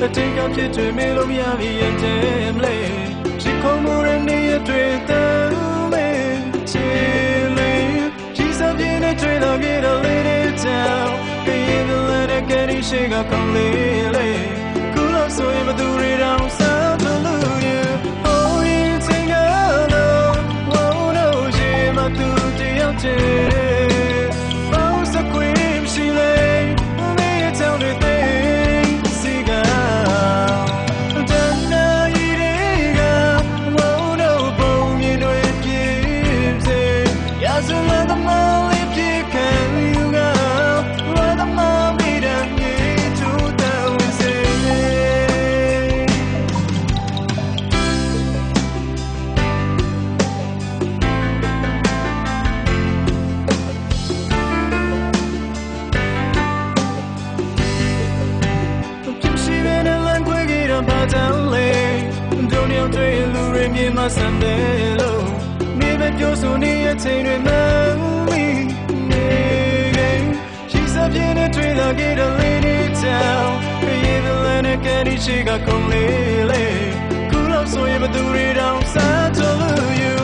ခဲ့အတိတ်ကဖြစ်တွေမေလို့မရပြီရဲ့တဲမလေးရှိခုံးမှုရနေရတွေ့တဲ့မေချီလေးကြီးစပြင်းနဲ့တွေ့တော့ကြတော့လေးတဲ့တောင်ကရင်ကလေးတဲ့ကလေးရှိကကောင်းလေးလေးခုလို့ဆိုရင်ဘသူတွေတောင်စားဘလူးရ ရောက်တွေ့လူတွေမြင်မဆန်တယ်လို့နေပဲပြောဆိုနေရဲ့ချိန်တွေမှန်မိနေခဲ့ရှိစပြင်းနဲ့တွေ့လာခဲ့တဲ့ lady town ခရီးတဲ့လမ်းနဲ့ကန်ဒီရှိကကုန်လေးလေခုလောက်ဆိုရင်ဘသူတွေတောင်စားချလို့ you